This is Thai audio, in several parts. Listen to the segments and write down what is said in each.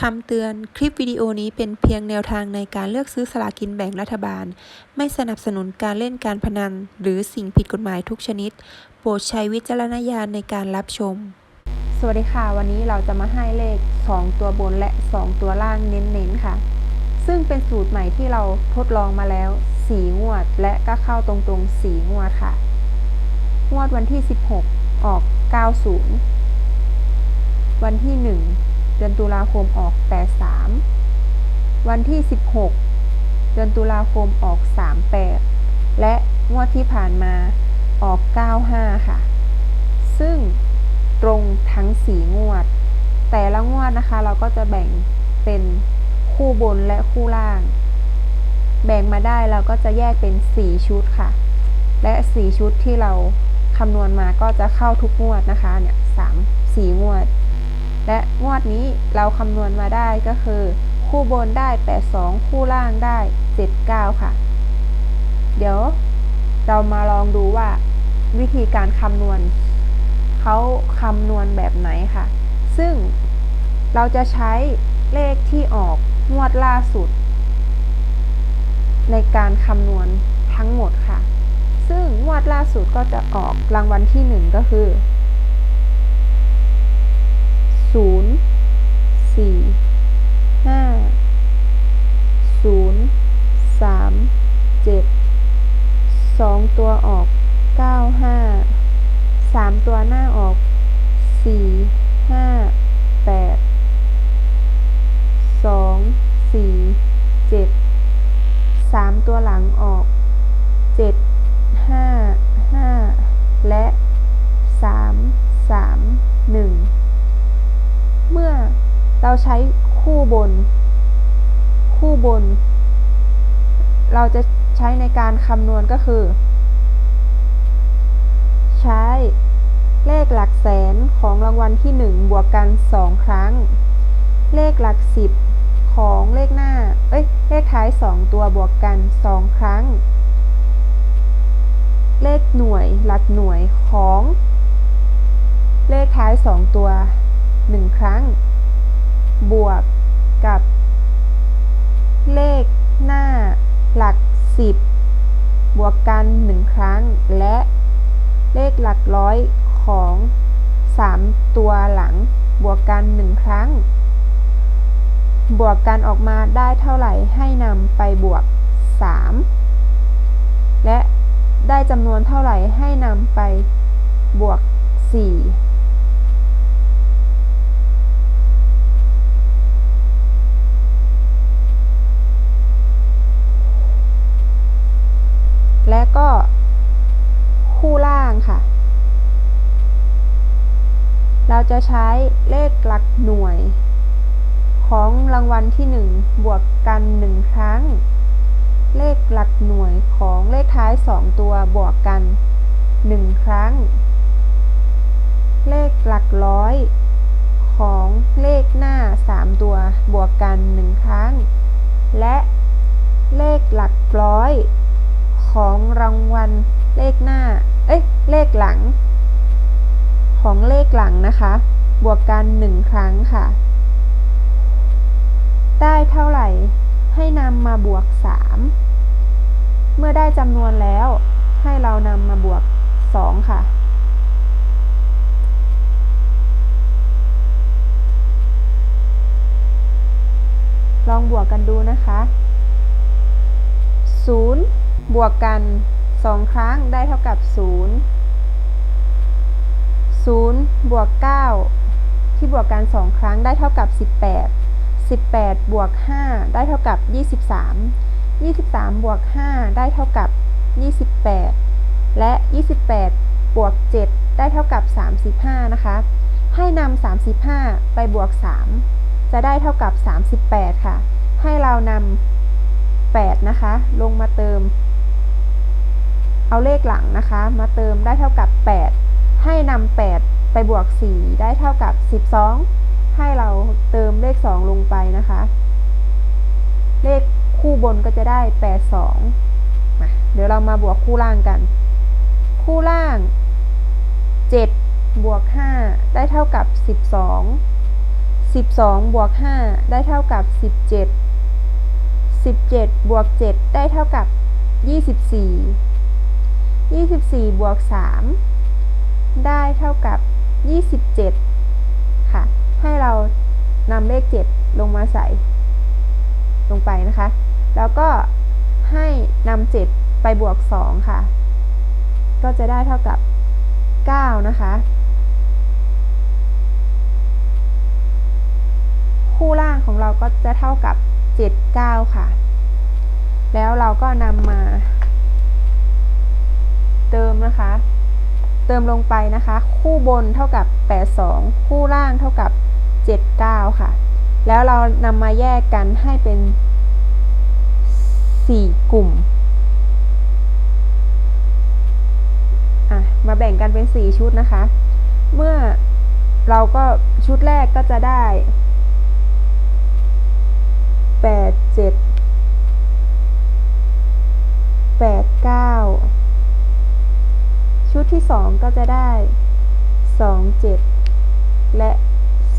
คำเตือนคลิปวิดีโอนี้เป็นเพียงแนวทางในการเลือกซื้อสลากินแบ่งรัฐบาล ไม่สนับสนุนการเล่นการพนัน หรือสิ่งผิดกฎหมายทุกชนิด โปรดใช้วิจารณญาณในการรับชม สวัสดีค่ะ วันนี้เราจะมาให้เลข 2 ตัวบนและ 2 ตัวล่างเน้นๆค่ะ ซึ่งเป็นสูตรใหม่ที่เราทดลองมาแล้ว 4 งวด และก็เข้าตรงๆ 4 งวดค่ะ งวดวันที่ 16 ออก 90 วันที่ 1 เดือนตุลาคมออก 83 วันที่ 16 เดือนตุลาคมออก 38 และงวดที่ผ่านมาออก 95 ค่ะ ซึ่งตรงทั้ง 4 งวด แต่ละงวดนะคะ เราก็จะแบ่งเป็นคู่บนและคู่ล่าง แบ่งมาได้เราก็จะแยกเป็น 4 ชุดค่ะ และ 4 ชุดที่เราคำนวณมาก็จะเข้าทุกงวดนะคะ เนี่ยสามสี่งวด และงวดนี้เราคำนวณมาได้ก็คือ คู่บนได้ 82 คู่ล่างได้ 79 ค่ะ เดี๋ยวเรามาลองดูว่า วิธีการคำนวณเขาคำนวณแบบไหนค่ะ ซึ่งเราจะใช้เลขที่ออกงวดล่าสุด ในการคำนวณทั้งหมดค่ะ ซึ่งงวดล่าสุดก็จะออกรางวัลที่ 1 ก็คือ ศูนย์สี่ห้าศูนย์สามเจ็ดสองตัวออกเก้าห้าสามตัวหน้าออกสี่ห้าแปดสองสี่เจ็ดสามตัวหลังออกเจ็ดห้าห้าและสามสามหนึ่ง เมื่อ เราใช้คู่บน คู่บน เราจะใช้ในการคำนวณก็คือ ใช้เลขหลักแสนของรางวัลที่ 1 บวกกัน 2 ครั้ง เลขหลัก 10 ของเลขหน้า เอ้ย เลขท้าย 2 ตัวบวกกัน 2 ครั้ง เลขหน่วยหลักหน่วยของ เลขท้าย 2 ตัว 1 ครั้ง บวกกับ เลขหน้าหลัก 10 บวกกัน 1 ครั้ง และเลขหลักร้อยของ 3 ตัวหลัง บวกกัน 1 ครั้ง บวกกันออกมาได้เท่าไหร่ให้นำไปบวก 3 และได้จำนวนเท่าไหร่ให้นำไปบวก 4 และก็คู่ล่างค่ะ เราจะใช้เลขหลักหน่วย ของรางวัลที่ 1 บวกกัน 1 ครั้ง เลขหลักหน่วยของเลขท้าย 2 ตัวบวกกัน 1 ครั้ง เลขหลักร้อย ของเลขหน้า 3 ตัวบวกกัน 1 ครั้ง และเลขหลักร้อย ของรางวัลเลขหน้า เอ้ย เลขหลัง ของเลขหลังนะคะ บวกกัน 1 ครั้งค่ะ ได้เท่าไหร่ ให้นำมาบวก 3 เมื่อได้จำนวนแล้ว ให้เรานำมาบวก 2 ค่ะลองบวกกันดูนะคะ 0 บวกกัน 2 ครั้งได้เท่ากับ 0 0 บวก 9 ที่บวกกัน 2 ครั้งได้เท่ากับ 18 18 บวก 5 ได้เท่ากับ 23 23 บวก 5 ได้เท่ากับ 28 และ 28 บวก 7 ได้เท่ากับ 35 นะคะ ให้นำ 35 ไปบวก 3 จะได้เท่ากับ 38 ค่ะ ให้เรานำ8นะคะ ลงมาเติม เอาเลขหลังนะคะ มาเติมได้เท่ากับ 8 ให้นำ8 ไปบวก 4 ได้เท่ากับ 12 ให้เราเติมเลข 2 ลงไปนะคะ เลขคู่บนก็จะได้ 82มาเดี๋ยวเรามาบวกคู่ล่างกัน คู่ล่าง 7 บวก 5 ได้เท่ากับ 12 12 บวก 5 ได้เท่ากับ 17 17 บวก 7 ได้เท่ากับ 24 24 บวก 3 ได้เท่ากับ 27 ค่ะ ให้เรานำเลข 7 ลงมาใส่ ลงไปนะคะ แล้วก็ให้นำ7ไปบวก 2 ค่ะ ก็จะได้เท่ากับ 9 นะคะ คู่ล่างของเราก็จะเท่ากับ 7 9 ค่ะ แล้วเราก็นำมา นะคะ เติมลงไปนะคะ คู่บนเท่ากับ 82 คู่ล่างเท่ากับ 79 ค่ะ แล้วเรานำมาแยกกันให้เป็น 4 กลุ่มอะมาแบ่งกันเป็น 4 ชุดนะคะ เมื่อเราก็ชุดแรกก็จะได้ แปดเจ็ด แปดเก้า ชุดที่สองก็จะได้สองเจ็ด และ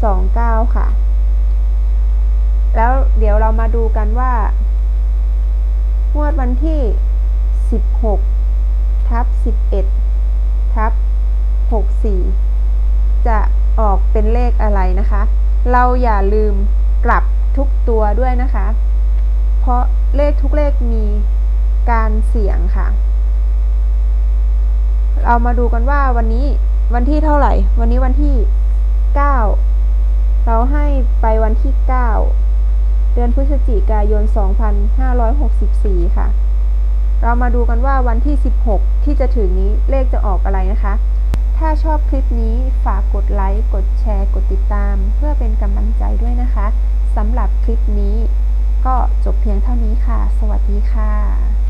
สองเก้า ค่ะ แล้วเดี๋ยวเรามาดูกันว่างวดวันที่สิบหกทับสิบเอ็ดทับหกสี่จะออกเป็นเลขอะไรนะคะ เราอย่าลืมกลับทุกตัวด้วยนะคะ เพราะเลขทุกเลขมีการเสี่ยงค่ะ เรามาดูกันว่าวันนี้วันที่เท่าไหร่ วันนี้วันที่ 9 เราให้ไปวันที่ 9 เดือนพฤศจิกายน 2564 ค่ะ เรามาดูกันว่าวันที่ 16 ที่จะถึงนี้เลขจะออกอะไรนะคะ ถ้าชอบคลิปนี้ฝากกดไลค์ กดแชร์ กดติดตาม เพื่อเป็นกำลังใจด้วยนะคะสำหรับคลิปนี้ก็จบเพียงเท่านี้ค่ะ สวัสดีค่ะ